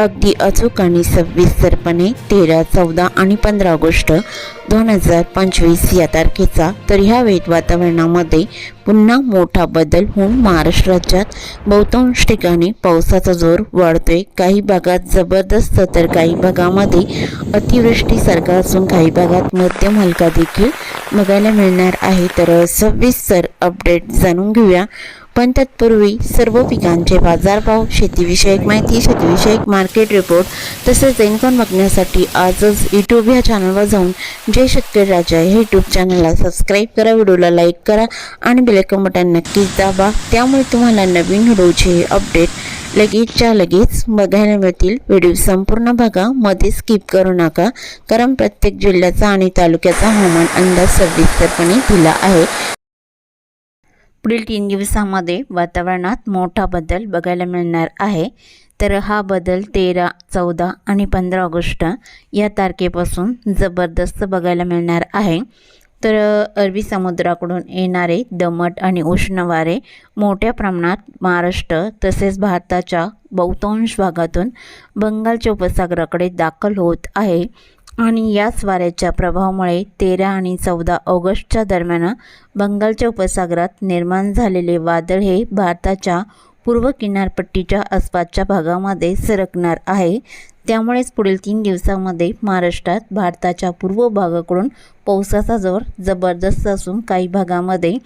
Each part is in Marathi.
अगदी अचूक आणि सविस्तरपणे तेरा चौदा आणि पंधरा ऑगस्ट दोन हजार पंचवीस या तारखेचा. तर ह्या वेळेत वातावरणामध्ये पुन्हा मोठा बदल होऊन महाराष्ट्र राज्यात बहुतांश ठिकाणी पावसाचा जोर वाढतोय. काही भागात जबरदस्त तर काही भागामध्ये अतिवृष्टीसारखा असून काही भागात मध्यम हलका देखील बघायला मिळणार आहे. तर सविस्तर अपडेट जाणून घेऊया. पण तत्पूर्वी सर्व पिकांचे बाजारभाव शेतीविषयक माहिती शेतीविषयक मार्केट रिपोर्ट तसेच इन्कम बघण्यासाठी आजच यूट्यूब ह्या चॅनलवर जाऊन जे शेतकरी राजा हे यूट्यूब चॅनलला सबस्क्राईब करा व्हिडिओला लाईक करा आणि बेलेकन बटन नक्कीच दाबा. त्यामुळे तुम्हाला नवीन व्हिडिओचे अपडेट लगेचच्या लगेच बघायला मिळतील. व्हिडिओ संपूर्ण बघा मध्ये स्किप करू नका. कारण प्रत्येक जिल्ह्याचा आणि तालुक्याचा हवामान अंदाज सविस्तरपणे दिला आहे. पुढील तीन दिवसामध्ये वातावरणात मोठा बदल बघायला मिळणार आहे. तर हा बदल तेरा चौदा आणि पंधरा ऑगस्ट या तारखेपासून जबरदस्त बघायला मिळणार आहे. तर अरबी समुद्राकडून येणारे दमट आणि उष्ण वारे मोठ्या प्रमाणात महाराष्ट्र तसेच भारताच्या बहुतांश भागातून बंगालच्या उपसागराकडे दाखल होत आहे. आणि याच वाऱ्याच्या प्रभावामुळे तेरा आणि चौदा ऑगस्टच्या दरम्यान बंगालच्या उपसागरात निर्माण झालेले वादळ हे भारताच्या पूर्व किनारपट्टीच्या आसपासच्या भागामध्ये सरकणार आहे. त्यामुळेच पुढील तीन दिवसामध्ये महाराष्ट्रात भारताच्या पूर्व भागाकडून पावसाचा जोर जबरदस्त असून काही भागामध्ये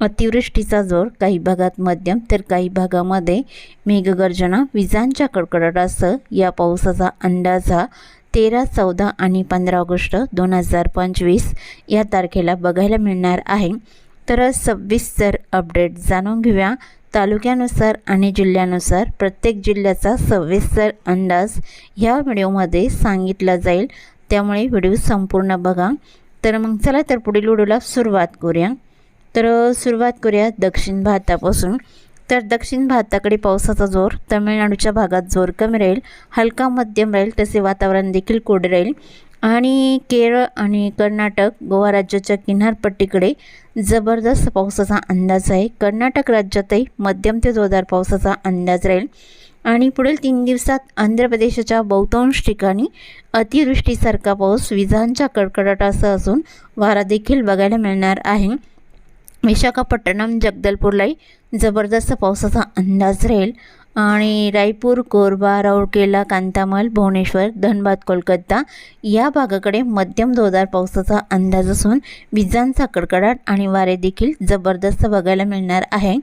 अतिवृष्टीचा जोर काही भागात मध्यम तर काही भागामध्ये मेघगर्जना विजांच्या कडकडाटासह या पावसाचा अंदाज हा तेरा चौदा आणि पंधरा ऑगस्ट दोन हजार पंचवीस या तारखेला बघायला मिळणार आहे. तर सविस्तर अपडेट जाणून घेऊया. तालुक्यानुसार आणि जिल्ह्यानुसार प्रत्येक जिल्ह्याचा सविस्तर अंदाज ह्या व्हिडिओमध्ये सांगितला जाईल. त्यामुळे व्हिडिओ संपूर्ण बघा. तर मग चला तर पुढील व्हिडिओला सुरुवात करूया. तर सुरुवात करूया दक्षिण भारतापासून. तर दक्षिण भारताकडे पावसाचा जोर तमिळनाडूच्या भागात जोर कमी राहील हलका मध्यम राहील तसे वातावरण देखील कोरडे राहील. आणि केरळ आणि कर्नाटक गोवा राज्याच्या किनारपट्टीकडे जबरदस्त पावसाचा अंदाज आहे. कर्नाटक राज्यातही मध्यम ते जोरदार पावसाचा अंदाज राहील. आणि पुढील तीन दिवसात आंध्र प्रदेशाच्या बहुतांश ठिकाणी अतिवृष्टीसारखा पाऊस विजांच्या कडकडाटासह असून वारा देखील बघायला मिळणार आहे. विशाखापट्टणम जगदलपूरलाही जबरदस्त पावसाचा अंदाज राहील. आणि रायपूर कोरबा राऊरकेला कांतामल भुवनेश्वर धनबाद कोलकाता या भागाकडे मध्यम जोरदार पावसाचा अंदाज असून विजांचा कडकडाट आणि वारे देखील जबरदस्त बघायला मिळणार आहे.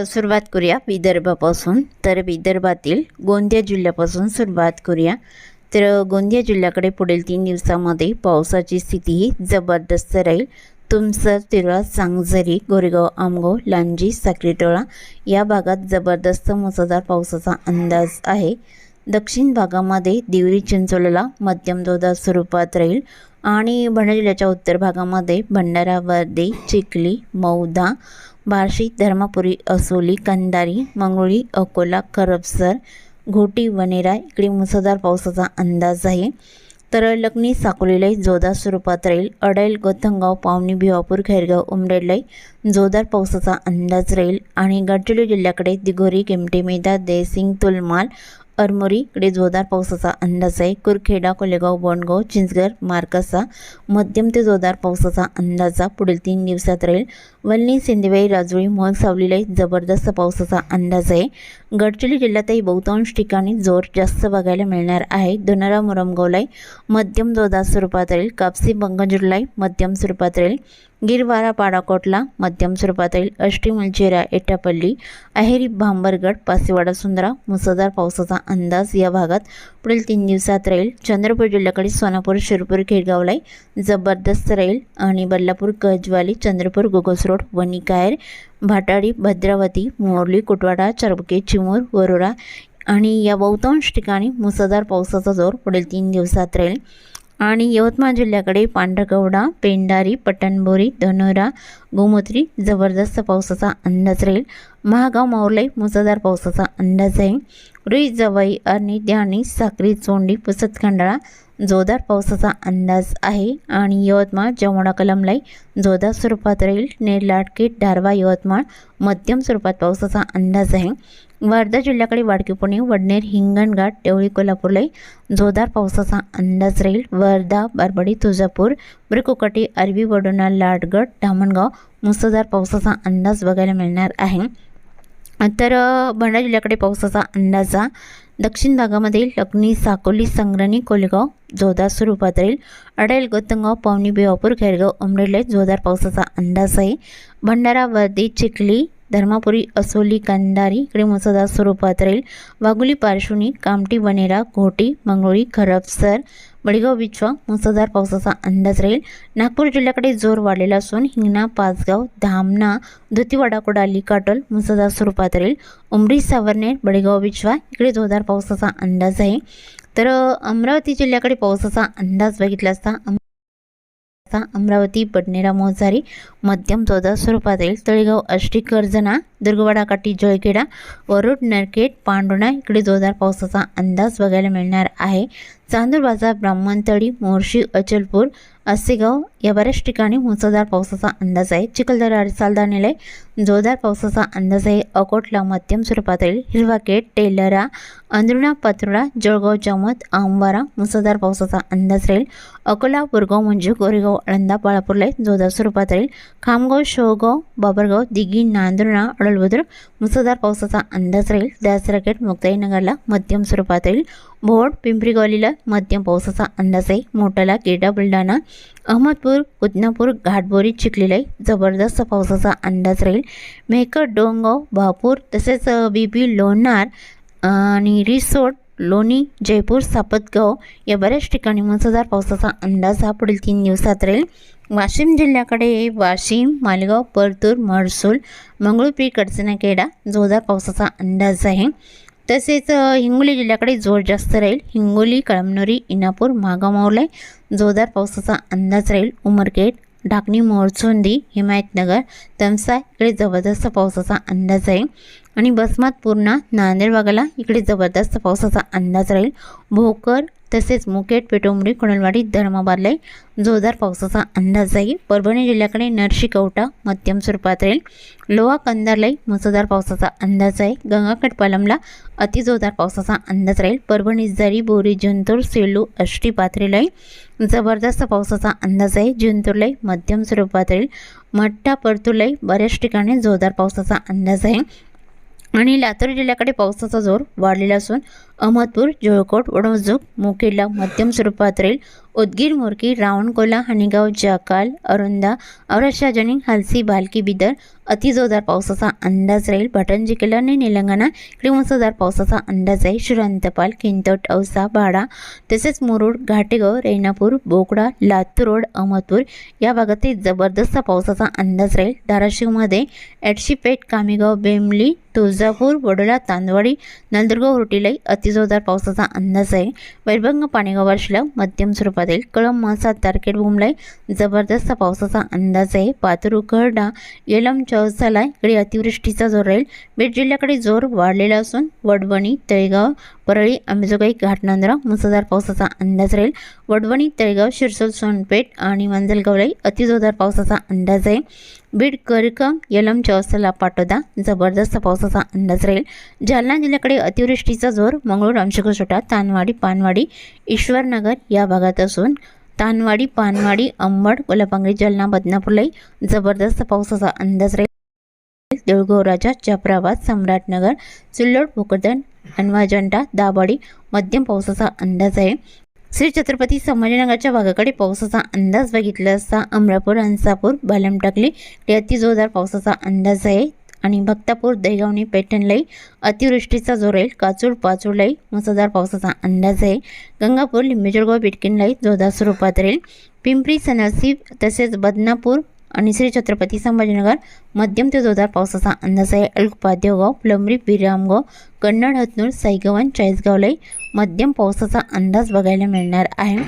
सुरुवात करूया विदर्भापासून. तर विदर्भातील गोंदिया जिल्ह्यापासून सुरुवात करूया. तर गोंदिया जिल्ह्याकडे पुढील तीन दिवसामध्ये पावसाची स्थिती ही जबरदस्त राहील. तुमसर तिरळा सांगझरी गोरेगाव आमगाव लांजी साक्रीटोळा या भागात जबरदस्त मुसळधार पावसाचा अंदाज आहे. दक्षिण भागामध्ये दिवरी चिंचोलीला मध्यम जोरदार स्वरूपात राहील आणि भंडारा जिल्ह्याच्या उत्तर भागामध्ये भंडारा वर्दी चिखली मौदा बार्शी धर्मापुरी असोली कंदारी मंगळी अकोला करपसर घोटी वनेरा इकडे मुसळधार पावसाचा अंदाज आहे. तर लग्नी साकोलीलाही जोरदार स्वरूपात राहील. अडैल गोथंगाव पावणी भिवापूर खैरगाव उमरेडलाही जोरदार पावसाचा अंदाज राहील. आणि गडचिरोली जिल्ह्याकडे दिघोरी किमटे मेधा देसिंग तुलमाल अरमोरीकडे जोरदार पावसाचा अंदाज आहे. कुरखेडा कोलेगाव बोंडगाव चिंचगड मार्कसा मध्यम ते जोरदार पावसाचा अंदाजा पुढील तीन दिवसात राहील. वल्ली सिंधवेई राजुळी मोहन सावलीलाही जबरदस्त पावसाचा अंदाज आहे. गडचिरोली जिल्ह्यातही बहुतांश ठिकाणी जोर जास्त बघायला मिळणार आहे. दोनारा मुरमगोलाई मध्यम जोरदार स्वरूपात राहील. कापसी बंगजूरलाही मध्यम स्वरूपात राहील. गिरवारा पाडाकोटला मध्यम स्वरूपात राहील. अष्टी मुलचेरा एटापल्ली अहेरी भांबरगड पासेवाडा सुंदरा मुसळधार पावसाचा अंदाज या भागात पुढील तीन दिवसात राहील. चंद्रपूर जिल्ह्याकडे सोनापूर शिरपूर खेडगावलाई जबरदस्त राहील आणि बल्लापूर गजवाली चंद्रपूर गोगोस रोड वणिकायर भाटाडी भद्रावती मोरली कुटवाडा चरबके चिमूर वरोरा आणि या बहुतांश ठिकाणी मुसळधार पावसाचा जोर पुढील तीन दिवसात राहील. आणि यवतमाळ जिल्ह्याकडे पांढरगवडा पेंडारी पटणबोरी धनोरा गोमुत्री जबरदस्त पावसाचा अंदाज राहील. महागाव माऊरलाई मुसळधार पावसाचा अंदाज आहे रुई जवाई आणि ध्यानी साक्री चोंडी पुसत खंडाळा जोरदार पावसाचा अंदाज आहे. आणि यवतमाळ जमुना कलमलाई जोरदार स्वरूपात राहील. नेरलाटकीट धारवा यवतमाळ मध्यम स्वरूपात पावसाचा अंदाज आहे. वर्धा जिल्ह्याकडे वाडकी पुणे वडनेर हिंगणघाट देवळी कोल्हापूरलाई जोरदार पावसाचा अंदाज राहील. वर्धा बारबडी तुळजापूर ब्रिकोकटी अरबी वडोणा लाडगड धामणगाव मुसळधार पावसाचा अंदाज बघायला मिळणार आहे. तर भंडारा जिल्ह्याकडे पावसाचा अंदाजा दक्षिण भागामध्ये लखनी साकोली संग्रणी कोलगाव जोरदार स्वरूपात राहील. अडेल गोतंगाव पावनी बेवापूर खैरगाव अमरेले जोरदार पावसाचा अंदाज आहे. भंडारा वर्दी चिखली धर्मापुरी असोली कंदारी इकडे मुसळधार स्वरूपात राहील. वागुली पार्श्वनी कामटी वनेरा घोटी मंगळुरी खरपसर बळीगाव बिछवा मुसळधार पावसाचा अंदाज राहील. नागपूर जिल्ह्याकडे जोर वाढलेला असून हिंगणा पाचगाव धामणा धुतीवाडा कोडाली काटोल मुसळधार स्वरूपात राहील. उमरी सावरनेर बळीगाव बिछवा इकडे जोरदार पावसाचा अंदाज आहे. तर अमरावती जिल्ह्याकडे पावसाचा अंदाज बघितला असता अम- अमरावती बडनेरा मोजारी मध्यम चौदा स्वरूपात येईल तळेगाव आष्टी कर्जना दुर्गवाडा काठी जळखेडा वरुड नरकेट पांडुणा इकडे जोरदार पावसाचा अंदाज बघायला मिळणार आहे. चांदूर बाजार ब्राह्मणतळी मोर्शी अचलपूर असेगाव या बऱ्याच ठिकाणी मुसळधार पावसाचा अंदाज आहे. चिखलदरा आणि निलय जोरदार पावसाचा अंदाज आहे. अकोटला मध्यम स्वरूपात येईल हिरवाकेट टेलरा अंदरुणा पात्रुडा जळगाव जामत आंबारा मुसळधार पावसाचा अंदाज राहील. अकोला बुरगाव म्हणजे गोरेगाव आळंदा बाळापूरला जोरदार स्वरूपात राहील खामगाव शोगाव बाबरगाव दिघी नांदुर्णा अडलबुद्रुक मुसळधार पावसाचा अंदाज राहील. दासराकेट मुक्ताईनगरला मध्यम स्वरूपात येईल भोड पिंपरी मध्यम पावसाचा अंदाज आहे. मोठाला केडा बुलढाणा अहमदपूर उदनापूर घाटबोरी चिखलीलाई जबरदस्त पावसाचा अंदाज राहील. मेहकर डोंगाव भापूर तसेच बी बी लोणार आणि रिसोड लोणी जयपूर सापतगाव या बऱ्याच ठिकाणी मुसळधार पावसाचा अंदाज हा पुढील तीन दिवसात राहील. वाशिम जिल्ह्याकडे वाशिम मालगाव परतूर महसूल मंगळूरपीर कडचनाखेडा जोरदार पावसाचा अंदाज आहे. तसेच हिंगोली जिल्ह्याकडे जोर जास्त राहील. हिंगोली कळमनुरी इनापूर मागामावले जोरदार पावसाचा अंदाज राहील. उमरखेड ढाकणी मोरचोंदी हिमायतनगर तमसा इकडे जबरदस्त पावसाचा अंदाज आहे आणि बसमात पूर्णा नांदेड भागाला इकडे जबरदस्त पावसाचा अंदाज राहील. भोकर तसेच मुकेट पेटोंबडी कुणलवाडी धर्माबादला जोरदार पावसाचा अंदाज आहे परभणी जिल्ह्याकडे नरशी कवटा मध्यम स्वरूपात राहील. लोहा कंदारलाही मुसळधार पावसाचा अंदाज आहे. गंगाखेड पालमला अतिजोरदार पावसाचा अंदाज राहील. परभणी जरी बोरी जिंतूर सेलू अष्टी पाथरीलाई जबरदस्त पावसाचा अंदाज आहे. जिंतूरलाही मध्यम स्वरूपात राहील. मठ्ठा परतूरलाही बऱ्याच ठिकाणी जोरदार पावसाचा अंदाज आहे. आणि लातूर जिल्ह्याकडे पावसाचा जोर वाढलेला असून अहमदपूर जळकोट वडवजूक मुखेडला मध्यम स्वरूपात राहील. उदगीर मोरकी रावणकोला हनीगाव जाकाल अरुंदा औरशाजनी हलसी बालकी बिदर अतिजोरदार पावसाचा अंदाज राहील. भटंजी किल्ला आणि निलंगणा इकडे मुसळधार पावसाचा अंदाज आहे शिरांतपाल किंतोट औसा भाडा तसेच मुरुड घाटेगाव रेणापूर बोकडा लातूर रोड अहमदपूर या भागातही जबरदस्त पावसाचा अंदाज राहील. धाराशिवमध्ये एडशीपेठ कामेगाव बेमली तुळजापूर वडोला तांदवाडी नंदुरगाव रोटीलाई अतिजोरदार पावसाचा अंदाज आहे वैभंग पाणेगाव वर्षला मध्यम स्वरूपात येईल कळम मासा तारखेड बुमलाई जबरदस्त पावसाचा अंदाज आहे. पातुरू करडा येलम चौसाला इकडे अतिवृष्टीचा जोर राहील. बीड जिल्ह्याकडे जोर वाढलेला असून वडवणी तळेगाव परळी अंबेजोगाई घाटनांद्रा मुसळधार पावसाचा अंदाज राहील. वडवणी तळेगाव शिरसोल सोनपेठ आणि मंजलगावलाही अतिजोरदार पावसाचा अंदाज आहे. बीड करकम यलम चौसाला पाटोदा जबरदस्त पावसाचा अंदाज राहील. जालना जिल्ह्याकडे अतिवृष्टीचा जोर मंगळूर अंशकोशोटा तानवाडी पानवाडी ईश्वरनगर या भागात असून तानवाडी पानवाडी अंबड कोल्हापांगरी जालना बदनापूरलाही जबरदस्त पावसाचा अंदाज राहील. देऊळगाव जाफराबाद सम्राटनगर सिल्लोड भोकरदन अनवाजंटा दाबाडी मध्यम पावसाचा अंदाज आहे. श्री छत्रपती संभाजीनगरच्या भागाकडे पावसाचा अंदाज बघितला असता अमरापूर हंसापूर बालमटाकली टाकली जोरदार पावसाचा अंदाज आहे. आणि भक्तापूर दैगावणी पैठणलाई अतिवृष्टीचा जोर राहील काचूर पाचूरलाई मुसळधार पावसाचा अंदाज आहे. गंगापूर लिंबेजळगाव बिटकिनलाई जोरदार स्वरूपात राहील. पिंपरी सनसी तसेच बदनापूर आणि श्री छत्रपती संभाजीनगर मध्यम ते जोरदार पावसाचा अंदाज आहे. अल्कपाद्योगाव प्लंबरी बिरामगाव कन्नड हतनूर साईगवन चाळीसगावलाही मध्यम पावसाचा अंदाज बघायला मिळणार आहे.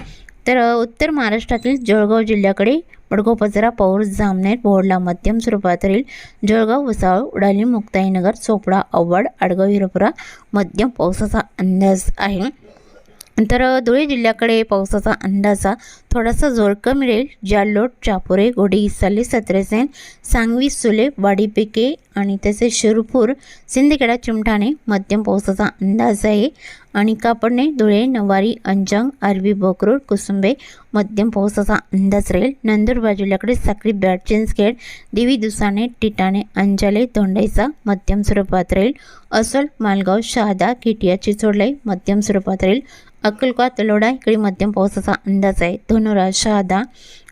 तर उत्तर महाराष्ट्रातील जळगाव जिल्ह्याकडे बडगाव पजरा पौर जामनेर बोर्डला मध्यम स्वरूपात राहील जळगाव वसाळ उडाली मुक्ताईनगर चोपडा अव्वाड आडगाव हिरपुरा मध्यम पावसाचा अंदाज आहे. तर धुळे जिल्ह्याकडे पावसाचा अंदाजा थोडासा जोर कमी राहील. जालोट चापोरे गोडी साले सत्रसेन सांगवी सुले वाडीपिके आणि तसेच शिरपूर सिंदखेडा चिमठाणे मध्यम पावसाचा अंदाज आहे. आणि कापडणे धुळे नवारी अंजंग आरवी बोकरूड कुसुंबे मध्यम पावसाचा अंदाज राहील नंदुरबार जिल्ह्याकडे ब्रॅड चिंचखेड देवी दुसाने टिटाणे अंजाले धोंडाईचा मध्यम स्वरूपात राहील अस्वल मालगाव शहादा किटिया चिचोडलाई मध्यम स्वरूपात राहील अक्कलकोट तलोडा इकडे मध्यम पावसाचा अंदाज आहे धनुरा शहादा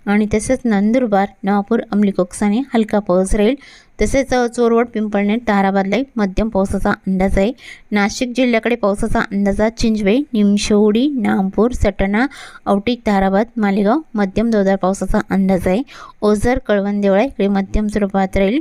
आणि तसेच नंदुरबार नवापूर अंमली कोकसाने हलका पाऊस राहील तसेच चोरवड पिंपळनेर ताराबादलाही मध्यम पावसाचा अंदाज आहे. नाशिक जिल्ह्याकडे पावसाचा अंदाजा चिंचवे निमशेवडी नामपूर सटणा औटी ताराबाद मालेगाव मध्यम जोरदार पावसाचा अंदाज आहे. ओझर कळवणदेवळा इकडे मध्यम स्वरूपात राहील.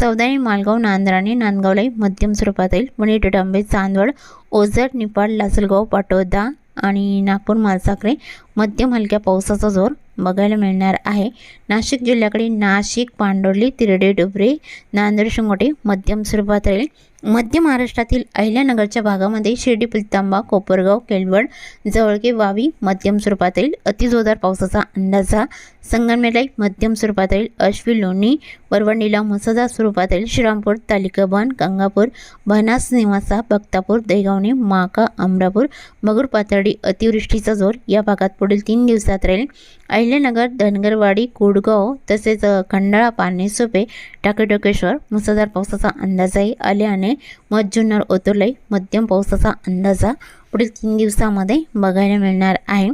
सौदाणी मालगाव नांदराणे नांदगावलाई मध्यम स्वरूपात राहील. वणी टटांबे चांदवड ओझर निपाड लासलगाव पाटोदा आणि नागपूर मालसाखरे मध्यम हलक्या पावसाचा जोर बघायला मिळणार आहे. नाशिक जिल्ह्याकडे नाशिक पांडोली तिरडे डुबरे नांदेड शिंगोटे मध्यम स्वरूपात राहील. मध्य महाराष्ट्रातील अहिल्यानगरच्या भागामध्ये शिर्डी पुलतांबा कोपरगाव केळवड जवळगे वावी मध्यम स्वरूपात राहील अतिजोरदार पावसाचा अंदाजा. संगमनेरलाई मध्यम स्वरूपात राहील अश्वी लोणी परवणीला मुसळधार स्वरूपात श्रीरामपूर तालिकाबान गंगापूर बनास निवासा भक्तापूर दैगावणे माका अमरापूर मगूर पातळी अतिवृष्टीचा जोर या भागात पुढील तीन दिवसात राहील. अहिल्यानगर धनगरवाडी कुडगाव तसेच खंडाळा पारणे सोपे टाकेटोकेश्वर मुसळधार पावसाचा अंदाज आहे आल्याने मध जुन्नर ओतुर्लाई मध्यम पावसाचा अंदाजा पुढील तीन दिवसामध्ये बघायला मिळणार आहे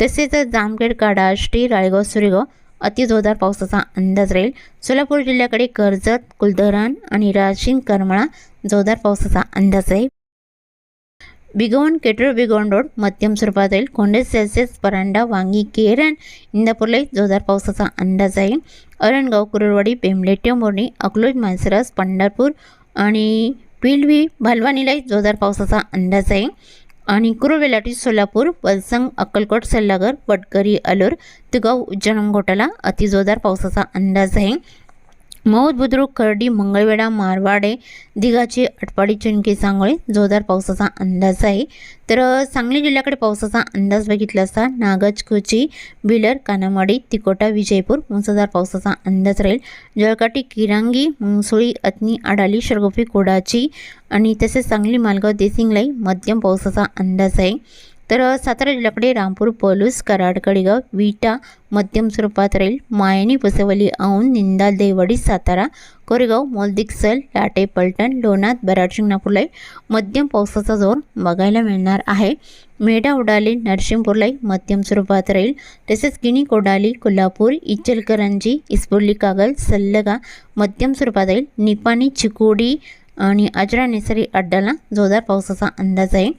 तसेच जामखेड काडा श्री राळेगाव सुरेगाव अतिजोरदार पावसाचा अंदाज राहील सोलापूर जिल्ह्याकडे कर्जत कुलधरण आणि राशीन करमळा जोरदार पावसाचा अंदाज आहे बिगवण केटर बिगवण रोड मध्यम स्वरूपात राहील कोंडे सेल्सिअस परांडा वांगी केरण इंदापूरलाई जोरदार पावसाचा अंदाज आहे अरणगाव कुरुरवाडी बेमलेट्य मोरणी अकलूज मानसरस पंढरपूर आणि पिलवी भालवानीलाही जोरदार पावसाचा अंदाज आहे. आणि कुरुवेलाटी सोलापूर वलसंग अक्कलकोट सल्लागर वटकरी अलूर तुगाव उज्जैन घोटाला अतिजोरदार पावसाचा अंदाज आहे. मौद बुद्रुक करडी मंगळवेढा मारवाडे दिघाची अटपाडी चिणकी सांगोळे जोरदार पावसाचा अंदाज आहे. तर सांगली जिल्ह्याकडे पावसाचा अंदाज बघितला असता नागज कुची बिलर कानामाडी तिकोटा विजयपूर मुसळधार पावसाचा अंदाज राहील. जळकाटी किरांगी मुंगसोळी अतनी आडाली शरगोफी कोडाची आणि तसेच सांगली मालगाव देसिंगलाई मध्यम पावसाचा अंदाज आहे. तर सातारा जिल्ह्याकडे रामपूर पलूस कराड कडेगाव विटा मध्यम स्वरूपात राहील. मायनी पुसवली औंध निंदाल देवडी सातारा कोरेगाव मोलदिक्सल लाटे पलटण लोणात बराड शिंगणापूरला मध्यम पावसाचा जोर बघायला मिळणार आहे. मेढा उडाली नरसिंहपूरला मध्यम स्वरूपात राहील. तसेच गिनी कोडाली कोल्हापूर इचलकरंजी इस्पुर्ली कागल सल्लगा मध्यम स्वरूपात राहील. निपाणी चिकोडी आणि अजरा नेसरी अड्डाला जोरदार पावसाचा अंदाज आहे.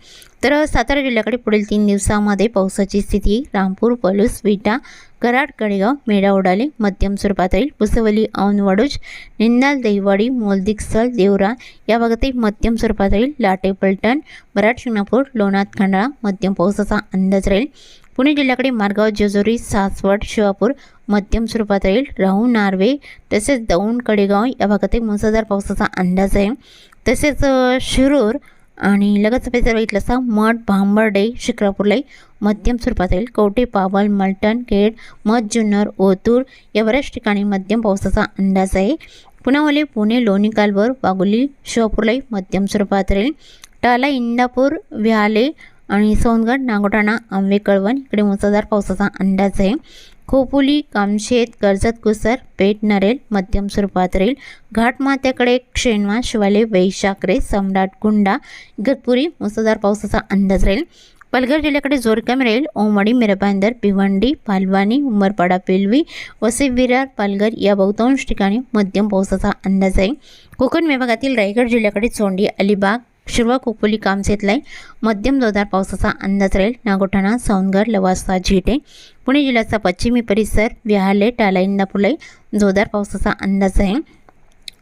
तर सातारा जिल्ह्याकडे पुढील तीन दिवसामध्ये पावसाची स्थिती रामपूर पलूस विटा कराड कडेगाव मेढा उडाले मध्यम स्वरूपात राहील. पुसवली औंध वडूज निंदाल दहिवाडी मोलदिकसल देवरा या भागातही मध्यम स्वरूपात राहील. लाटे पलटण बराड शिंगणापूर लोणात खंडाळा मध्यम पावसाचा अंदाज राहील. पुणे जिल्ह्याकडे मार्गाव जेजुरी सासवड शिवापूर मध्यम स्वरूपात राहील राहू नार्वे तसेच दौंड कडेगाव या भागातही मुसळधार पावसाचा अंदाज आहे. तसेच शिरूर आणि लगतचा पैसा बघितलं असता मठ भांबर्डे शिक्रापूरलाई मध्यम स्वरूपात राहील कवटे पावल मलटण केड मध जुन्नर ओतूर या बऱ्याच ठिकाणी मध्यम पावसाचा अंदाज आहे. पुण्यावाले पुणे लोणी कालवर वागोली शिवापूरलाई मध्यम स्वरूपात राहील टाला इंदापूर व्याले आणि सोनगड नागोठाणा आंबे कळवण इकडे मुसळधार पावसाचा अंदाज आहे. खोपोली कामशेत कर्जत कुसर पेठ नरेल मध्यम स्वरूपात राहील. घाटमात्याकडे क्षेणवा शिवाले वैशाखरे सम्राट गुंडा इगतपुरी मुसळधार पावसाचा अंदाज राहील. पालघर जिल्ह्याकडे जोर कमी राहील. ओमाडी मिरबांदर भिवंडी पालवानी उमरपाडा पेलवी वसे विरार पालघर या बहुतांश ठिकाणी मध्यम पावसाचा अंदाज आहे. कोकण विभागातील रायगड जिल्ह्याकडे चोंडी अलिबाग शिरवा कोपोली कामसेतलाई मध्यम जोरदार पावसाचा अंदाज राहील. नागोठाणा सौंदगड लवासा झिटे पुणे जिल्ह्याचा पश्चिमी परिसर विहाले टाला इंदापूरलाई जोरदार पावसाचा अंदाज आहे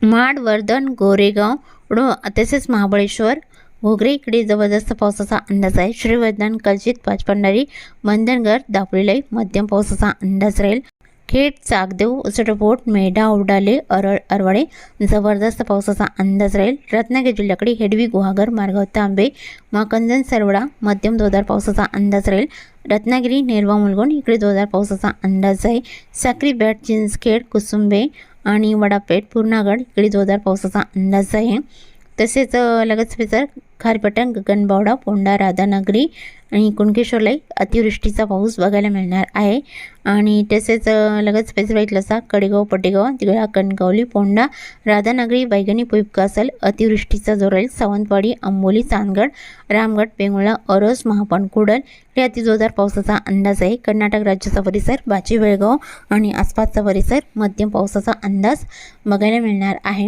माड वर्धन गोरेगाव रो तसेच महाबळेश्वर घोगरे इकडे जबरदस्त पावसाचा अंदाज आहे. श्रीवर्धन कलचित पाचपंढारी मंदनगड दापोलीलाई मध्यम पावसाचा अंदाज राहील. खेड चाकदेव उसटपोट मेढा उडाले अरळ अरवाडे. जबरदस्त पावसाचा अंदाज राहील. रत्नागिरी जिल्ह्याकडे हेडवी गुहागर मार्गाव तांबे माकंदन सरवडा मध्यम जोरदार पावसाचा अंदाज राहील. रत्नागिरी नेरवा मुलगोण इकडे जोरदार पावसाचा अंदाज आहे. साक्री बॅट चिंचखेड कुसुंबे आणि वडापेठ पूर्णागड इकडे जोरदार पावसाचा अंदाज आहे. तसेच लगेच पेचर खारपटण गगनबावडा पोंडा राधानगरी आणि कुणकेश्वरलाही अतिवृष्टीचा पाऊस बघायला मिळणार आहे. आणि तसेच लगेच पेचर बघितलं कडेगाव पटेगाव तिगळा कणकवली पोंडा राधानगरी बैगणी पुईपकासल अतिवृष्टीचा जोर राहील. सावंतवाडी अंबोली चांदगड रामगड वेंगुळा अरोस महापण कुडल हे अतिजोरदार पावसाचा अंदाज आहे. कर्नाटक राज्याचा परिसर बाची बेळगाव आणि आसपासचा परिसर मध्यम पावसाचा अंदाज बघायला मिळणार आहे.